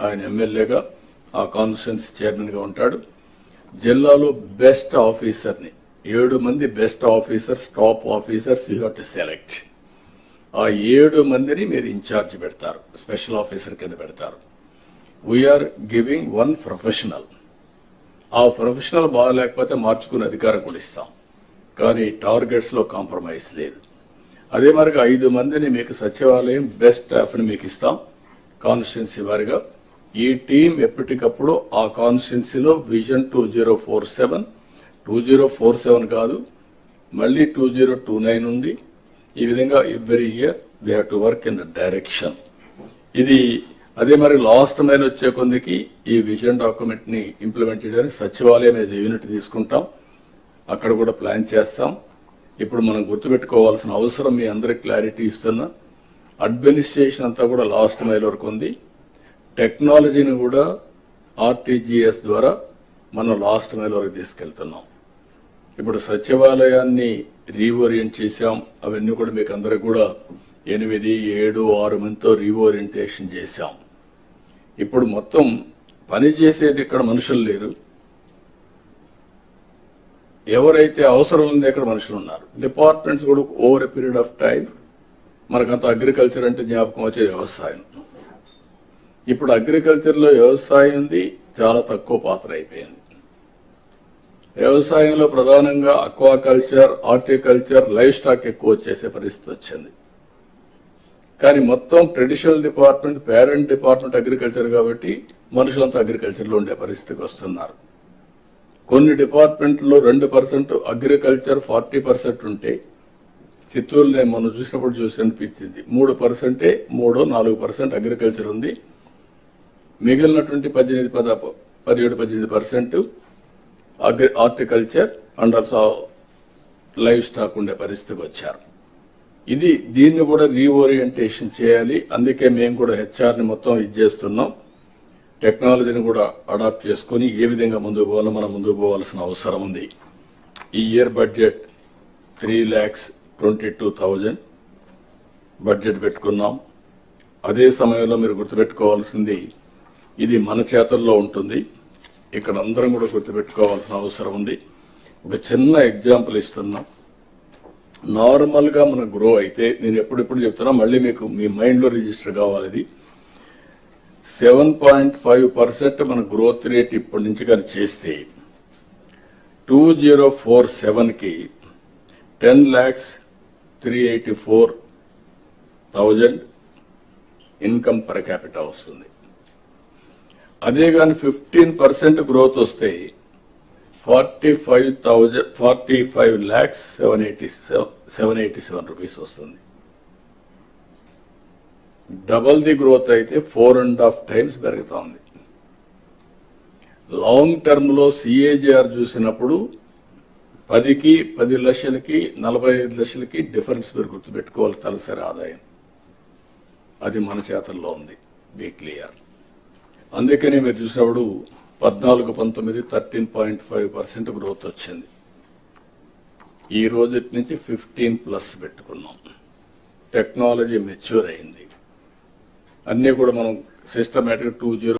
ఆయన ఎమ్మెల్యేగా ఆ కాన్స్టిట్యున్సీ చైర్మన్గా ఉంటాడు. జిల్లాలో బెస్ట్ ఆఫీసర్ని ఏడు మంది best officers top officers you have to select. ఆ ఏడు మందిని మీరు ఇన్ఛార్జ్ పెడతారు స్పెషల్ ఆఫీసర్ కింద పెడతారు. వీఆర్ గివింగ్ వన్ ప్రొఫెషనల్ ఆ ప్రొఫెషనల్ బాగాలేకపోతే మార్చుకునే అధికారం కూడా ఇస్తాం. కానీ టార్గెట్స్లో కాంప్రమైజ్ లేదు. అదే మరిగా ఐదు మందిని మీకు సచివాలయం బెస్ట్ స్టాఫ్ని మీకు ఇస్తాం కాన్స్టిట్యున్సీ వారిగా. ఈ టీం ఎప్పటికప్పుడు ఆ కాన్స్టిట్యున్సీలో vision two zero four seven two zero four seven కాదు మళ్ళీ టూ జీరో టూ నైన్ ఉంది. ఈ విధంగా every year they have to work in the direction. ఇది అదే మరి లాస్ట్ మైల్ వచ్చే కొందికి ఈ విజన్ డాక్యుమెంట్ని ఇంప్లిమెంట్ చేయడానికి సచివాలయం అనేది యూనిట్ తీసుకుంటాం. అక్కడ కూడా ప్లాన్ చేస్తాం. ఇప్పుడు మనం గుర్తుపెట్టుకోవాల్సిన అవసరం మీ అందరికి క్లారిటీ ఇస్తున్నా. అడ్మినిస్ట్రేషన్ అంతా కూడా లాస్ట్ మైల్ వరకు ఉంది. టెక్నాలజీని కూడా ఆర్టీజీఎస్ ద్వారా మనం లాస్ట్ మైల్ వరకు తీసుకెళ్తున్నాం. ఇప్పుడు సచివాలయాన్ని రీఓరియంట్ చేశాం. అవన్నీ కూడా మీకు అందరికి కూడా ఎనిమిది ఏడు ఆరు మందితో రీఓరియంటేషన్ చేశాం. ఇప్పుడు మొత్తం పని చేసేది ఇక్కడ మనుషులు లేరు. ఎవరైతే అవసరం ఉంది అక్కడ మనుషులు ఉన్నారు. డిపార్ట్మెంట్స్ కూడా over a period of time మనకంత అగ్రికల్చర్ అంటే జ్ఞాపకం వచ్చేది వ్యవసాయం. ఇప్పుడు అగ్రికల్చర్లో వ్యవసాయంది వ్యవసాయం చాలా తక్కువ పాత్ర అయిపోయింది. వ్యవసాయంలో ప్రధానంగా అక్వాకల్చర్ హార్టికల్చర్ లైఫ్ స్టాక్ ఎక్కువ వచ్చేసే పరిస్థితి వచ్చింది. కానీ మొత్తం traditional department parent department agriculture కాబట్టి మనుషులంతా అగ్రికల్చర్లో ఉండే పరిస్థితికి వస్తున్నారు. కొన్ని డిపార్ట్మెంట్లో రెండు పర్సెంట్ అగ్రికల్చర్ ఫార్టీ పర్సెంట్ ఉంటే చిత్తూరులో మనం చూసినప్పుడు చూసి అనిపించింది. మూడు పర్సెంటే మూడో నాలుగు పర్సెంట్ అగ్రికల్చర్ ఉంది. మిగిలినటువంటి పద్దెనిమిది పద పదిహేడు పద్దెనిమిది percent agri horticulture and also livestock ఉండే పరిస్థితికి వచ్చారు. ఇది దీన్ని కూడా రీఓరియంటేషన్ చేయాలి. అందుకే మేము కూడా హెచ్ఆర్ని మొత్తం ఇది చేస్తున్నాం. టెక్నాలజీని కూడా అడాప్ట్ చేసుకుని ఏ విధంగా ముందుకు పోవాలో మనం ముందుకు పోవాల్సిన అవసరం ఉంది. ఈ year budget three lakhs twenty two thousand budget పెట్టుకున్నాం. అదే సమయంలో మీరు గుర్తుపెట్టుకోవాల్సింది ఇది మన చేతుల్లో ఉంటుంది. ఇక్కడ అందరం కూడా గుర్తుపెట్టుకోవాల్సిన అవసరం ఉంది. ఒక చిన్న ఎగ్జాంపుల్ ఇస్తున్నాం. నార్మల్గా మన గ్రో అయితే నేను ఎప్పుడెప్పుడు చెప్తున్నా మళ్ళీ మీకు మీ మైండ్లో రిజిస్టర్ కావాలి ఇది. సెవెన్ పాయింట్ ఫైవ్ పర్సెంట్ మన గ్రోత్ రేట్ ఇప్పటి నుంచి కానీ చేస్తే టూ జీరో ఫోర్ సెవెన్కి ten lakhs three eighty four thousand income per capital వస్తుంది. అదే కానీ ఫిఫ్టీన్ పర్సెంట్ గ్రోత్ వస్తే forty five thousand forty five lakhs seven eighty seven eighty seven rupees వస్తుంది. డబల్ ది గ్రోత్ అయితే ఫోర్ అండ్ హాఫ్ టైమ్స్ పెరుగుతా ఉంది. Long టర్మ్లో చూసినప్పుడు పదికి పది లక్షలకి నలభై ఐదు లక్షలకి డిఫరెన్స్ మీరు గుర్తుపెట్టుకోవాలి తలసరి ఆదాయం. అది మన చేతల్లో ఉంది. Be clear. అందుకనే మీరు చూసినప్పుడు పద్నాలుగు పంతొమ్మిది thirteen point five percent growth వచ్చింది. ఈ రోజు నుంచి ఫిఫ్టీన్ ప్లస్ పెట్టుకున్నాం. టెక్నాలజీ మెచ్యూర్ అయింది. అన్నీ కూడా మనం సిస్టమేటిక్ టూ జీరో